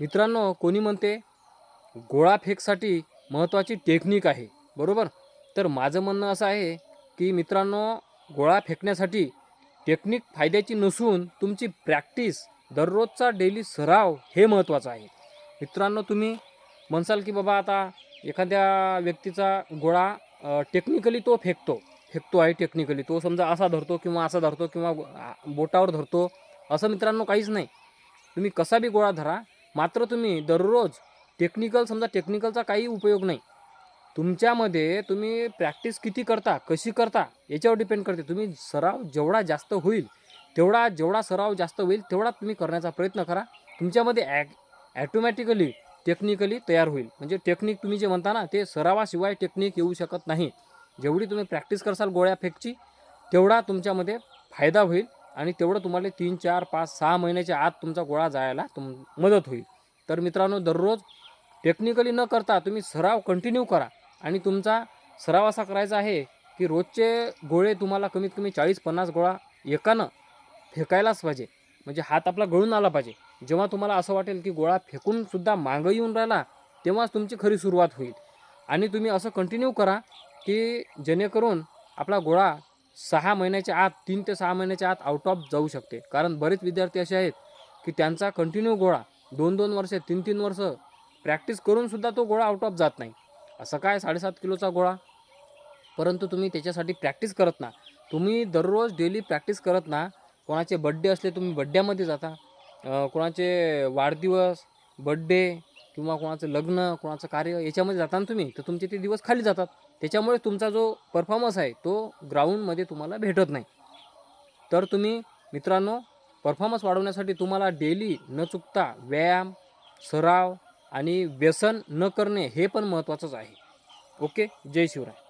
मित्रांनो कोणी म्हणते गोळा फेकसाठी महत्त्वाची टेक्निक आहे. बरोबर? तर माझं म्हणणं असं आहे की मित्रांनो गोळा फेकण्यासाठी टेक्निक फायद्याची नसून तुमची प्रॅक्टिस दररोजचा डेली सराव हे महत्त्वाचं आहे. मित्रांनो तुम्ही म्हणसाल की बाबा आता एखाद्या व्यक्तीचा गोळा टेक्निकली तो फेकतो. फेकतो आहे टेक्निकली तो समजा असा धरतो किंवा असा धरतो किंवा बोटावर धरतो असं मित्रांनो काहीच नाही. तुम्ही कसा बी गोळा धरा मात्र तुम्ही दररोज टेक्निकल समजा टेक्निकलचा काही उपयोग नाही. तुमच्यामध्ये तुम्ही प्रॅक्टिस किती करता कशी करता याच्यावर डिपेंड करते. तुम्ही सराव जेवढा जास्त होईल तेवढा जेवढा सराव जास्त होईल तेवढा तुम्ही करण्याचा प्रयत्न करा. तुमच्यामध्ये ॲ ॲटोमॅटिकली टेक्निकली तयार होईल. म्हणजे टेक्निक तुम्ही जे म्हणता ना ते सरावाशिवाय टेक्निक येऊ शकत नाही. जेवढी तुम्ही प्रॅक्टिस करसाल गोळ्या फेकची तेवढा तुमच्यामध्ये फायदा होईल. आणि तेवढं तुम्हाला तीन चार पाच सहा महिन्याच्या आत तुमचा गोळा जायला तुम मदत होईल. तर मित्रांनो दररोज टेक्निकली न करता तुम्ही सराव कंटिन्यू करा. आणि तुमचा सराव असा करायचा आहे की रोजचे गोळे तुम्हाला कमीत कमी चाळीस पन्नास गोळा एकानं फेकायलाच पाहिजे. म्हणजे हात आपला गळून आला पाहिजे. जेव्हा तुम्हाला असं वाटेल की गोळा फेकूनसुद्धा मागं येऊन राहिला तेव्हाच तुमची खरी सुरुवात होईल. आणि तुम्ही असं कंटिन्यू करा की जेणेकरून आपला गोळा सहा महिन्याच्या आत तीन ते सहा महिन्याच्या आत आउट ऑफ जाऊ शकते. कारण बरेच विद्यार्थी असे आहेत की त्यांचा कंटिन्यू गोळा दोन दोन वर्ष तीन तीन वर्ष प्रॅक्टिस करूनसुद्धा तो गोळा आउट ऑफ जात नाही. असं काय साडेसात किलोचा गोळा? परंतु तुम्ही त्याच्यासाठी प्रॅक्टिस करत ना. तुम्ही दररोज डेली प्रॅक्टिस करत ना कोणाचे बड्डे असले तुम्ही बड्ड्यामध्ये जाता. कोणाचे वाढदिवस बड्डे किंवा कोणाचं लग्न कोणाचं कार्य याच्यामध्ये जाता ना तुम्ही तर तुमचे ते दिवस खाली जातात. त्याच्यामुळे तुमचा जो परफॉर्मन्स आहे तो ग्राउंडमध्ये तुम्हाला भेटत नाही. तर तुम्ही मित्रांनो परफॉर्मन्स वाढवण्यासाठी तुम्हाला डेली न चुकता व्यायाम सराव आणि व्यसन न करणे हे पण महत्त्वाचंच आहे. ओके जय शिवराय.